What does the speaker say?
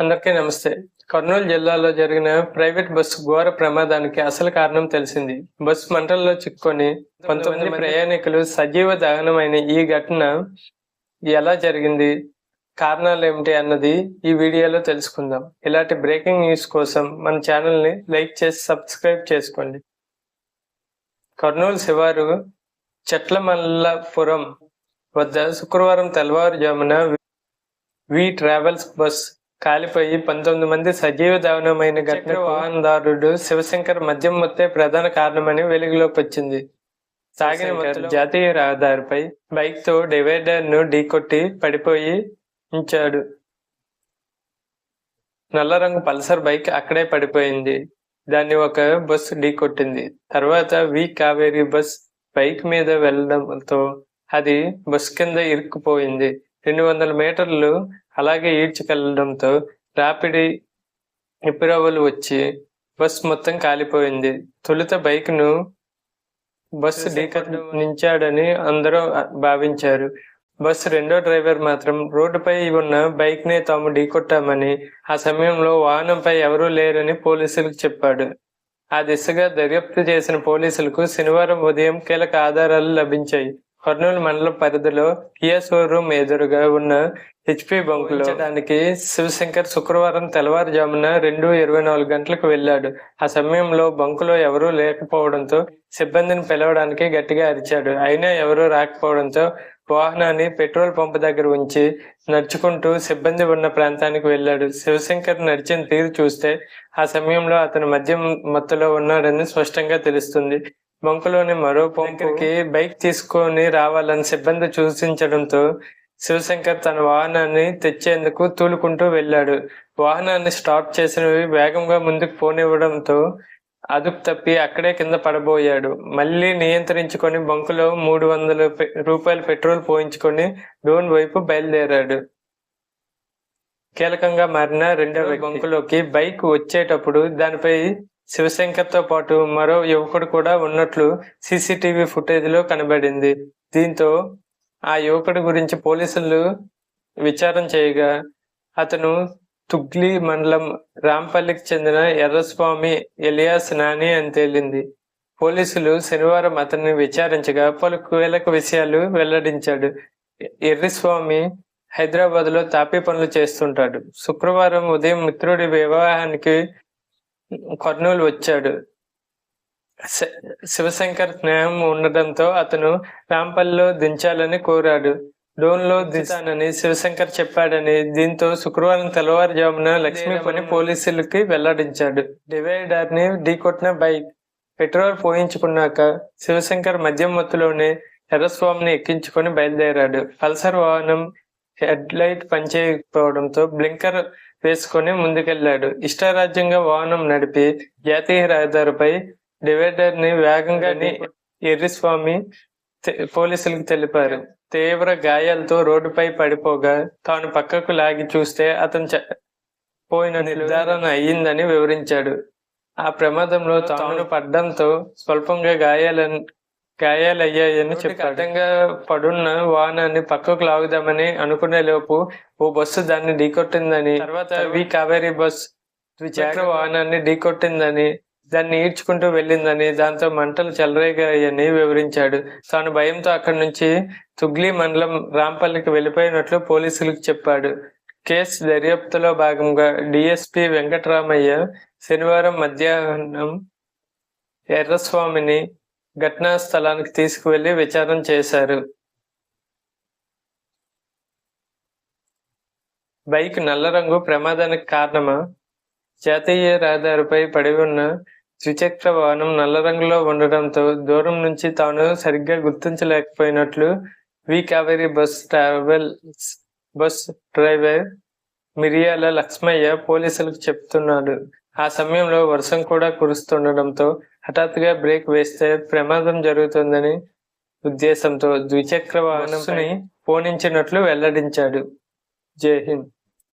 అందరికీ నమస్తే కర్నూలు జిల్లాలో జరిగిన ప్రైవేట్ బస్సు ఘోర ప్రమాదానికి అసలు కారణం తెలిసింది బస్సు మంటల్లో చిక్కుకొని పంతొమ్మిది ప్రయాణికులు సజీవ దహనమైన ఈ ఘటన ఎలా జరిగింది కారణాలు ఏమిటి అన్నది ఈ వీడియోలో తెలుసుకుందాం ఇలాంటి బ్రేకింగ్ న్యూస్ కోసం మన ఛానల్ని లైక్ చేసి సబ్స్క్రైబ్ చేసుకోండి కర్నూలు శివారు చెట్లమల్లపురం వద్ద శుక్రవారం తెల్లవారుజామున వి ట్రావెల్స్ బస్ కాలిపోయి పంతొమ్మిది మంది సజీవ దహనమైన ఘటన వాహనదారుడు శివశంకర్ మద్యం మొత్తే ప్రధాన కారణమని వెలుగులోకి వచ్చింది. సాగిన జాతీయ రహదారిపై బైక్తో డివైడర్ను ఢీకొట్టి పడిపోయి ఉంచాడు. నల్ల రంగు పల్సర్ బైక్ అక్కడే పడిపోయింది. దాన్ని ఒక బస్సు ఢీకొట్టింది. తర్వాత వి కావేరి బస్ బైక్ మీద వెళ్ళడంతో అది బస్ కింద ఇరుక్కుపోయింది. రెండు వందల మీటర్లు అలాగే ఈడ్చుకెళ్ళడంతో రాపిడి ఎపిరవలు వచ్చి బస్ మొత్తం కాలిపోయింది. తొలుత బైక్ను బస్సు ఢీకరించాడని అందరూ భావించారు. బస్సు రెండో డ్రైవర్ మాత్రం రోడ్డుపై ఉన్న బైక్ని తాము ఢీకొట్టామని ఆ సమయంలో వాహనంపై ఎవరూ లేరని పోలీసులకు చెప్పాడు. ఆ దిశగా దర్యాప్తు చేసిన పోలీసులకు శనివారం ఉదయం కీలక ఆధారాలు లభించాయి. కర్నూలు మండలం పరిధిలో కియా షోరూమ్ ఎదురుగా ఉన్న హెచ్పి బంకులో దానికి శివశంకర్ శుక్రవారం తెల్లవారుజామున రెండు ఇరవై నాలుగు గంటలకు వెళ్ళాడు. ఆ సమయంలో బంకులో ఎవరూ లేకపోవడంతో సిబ్బందిని పిలవడానికి గట్టిగా అరిచాడు. అయినా ఎవరూ రాకపోవడంతో వాహనాన్ని పెట్రోల్ పంప్ దగ్గర ఉంచి నడుచుకుంటూ సిబ్బంది ఉన్న ప్రాంతానికి వెళ్ళాడు. శివశంకర్ నడిచిన తీరు చూస్తే ఆ సమయంలో అతను మద్యం మత్తులో ఉన్నాడని స్పష్టంగా తెలుస్తుంది. బంకులోని మరో పంపుకి బైక్ తీసుకొని రావాలని సిబ్బంది సూచించడంతో శివశంకర్ తన వాహనాన్ని తెచ్చేందుకు తూలుకుంటూ వెళ్ళాడు. వాహనాన్ని స్టాప్ చేసిన వేగంగా ముందుకు పోనివ్వడంతో అదుపు తప్పి అక్కడే కింద పడబోయాడు. మళ్ళీ నియంత్రించుకొని బంకులో మూడు వందల రూపాయల పెట్రోల్ పోయించుకొని డోన్ వైపు బయలుదేరాడు. కీలకంగా మారిన రెండవ బంకులోకి బైక్ వచ్చేటప్పుడు దానిపై శివశంకర్తో పాటు మరో యువకుడు కూడా ఉన్నట్లు సీసీటీవీ ఫుటేజ్లో కనబడింది. దీంతో ఆ యువకుడి గురించి పోలీసులు విచారం చేయగా అతను తుగ్లీ మండలం రాంపల్లికి చెందిన ఎర్రస్వామి ఎలియాస్ నాని అని తేలింది. పోలీసులు శనివారం అతన్ని విచారించగా పలు కీలక విషయాలు వెల్లడించాడు. ఎర్రస్వామి హైదరాబాద్లో తాపీ పనులు చేస్తుంటాడు. శుక్రవారం ఉదయం మిత్రుడి వివాహానికి కర్నూలు వచ్చాడు. శివశంకర్ స్నేహం ఉండడంతో అతను రాంపల్లో దించాలని కోరాడు. డోన్లో దించానని శివశంకర్ చెప్పాడని దీంతో శుక్రవారం తెల్లవారుజామున లక్ష్మీ పని పోలీసులకి వెల్లడించాడు. డివైడర్ని ఢీకొట్టిన బైక్ పెట్రోల్ పోయించుకున్నాక శివశంకర్ మద్యం మత్తులోనే ఎర్రస్వామిని ఎక్కించుకొని బయలుదేరాడు. పల్సర్ వాహనం హెడ్ లైట్ పనిచేయకపోవడంతో బ్లింకర్ వేసుకొని ముందుకెళ్ళాడు ఇష్టారాజ్యంగా వాహనం నడిపి జాతీయ రహదారిపై డివైడర్ని వేగంగా ఎర్రిస్వామి పోలీసులకు తెలిపారు. తీవ్ర గాయాలతో రోడ్డుపై పడిపోగా తాను పక్కకు లాగి చూస్తే అతను పోయిన నిర్ధారణ అయ్యిందని వివరించాడు. ఆ ప్రమాదంలో తాను పడ్డంతో స్వల్పంగా గాయాలని గాయాలయ్యాయని చెప్పి అడ్డంగా పడున్న వాహనాన్ని పక్కకు లాగుదామని అనుకునే లోపు ఓ బస్సు దాన్ని ఢీకొట్టిందని తర్వాత వి కావేరీ బస్ ద్విచక్ర వాహనాన్ని ఢీకొట్టిందని దాన్ని ఈడ్చుకుంటూ వెళ్ళిందని దాంతో మంటలు చెలరేగాయని వివరించాడు. తాను భయంతో అక్కడి నుంచి తుగ్లీ మండలం రాంపల్లికి వెళ్ళిపోయినట్లు పోలీసులకు చెప్పాడు. కేసు దర్యాప్తులో భాగంగా డిఎస్పి వెంకటరామయ్య శనివారం మధ్యాహ్నం ఎర్రస్వామిని ఘటనా స్థలానికి తీసుకువెళ్ళి విచారణ చేశారు. బైక్ నల్ల రంగు ప్రమాదానికి కారణమా? జాతీయ రహదారిపై పడి ఉన్న ద్విచక్ర వాహనం నల్ల రంగులో ఉండడంతో దూరం నుంచి తాను సరిగ్గా గుర్తించలేకపోయినట్లు V Kaveri bus travels bus driver Miriyala Lakshmaiah పోలీసులకు చెప్తున్నాడు. ఆ సమయంలో వర్షం కూడా కురుస్తుండడంతో హఠాత్తుగా బ్రేక్ వేస్తే ప్రమాదం జరుగుతుందని ఉద్దేశంతో ద్విచక్ర వాహనం పోనించినట్లు వెల్లడించాడు. జై హింద్.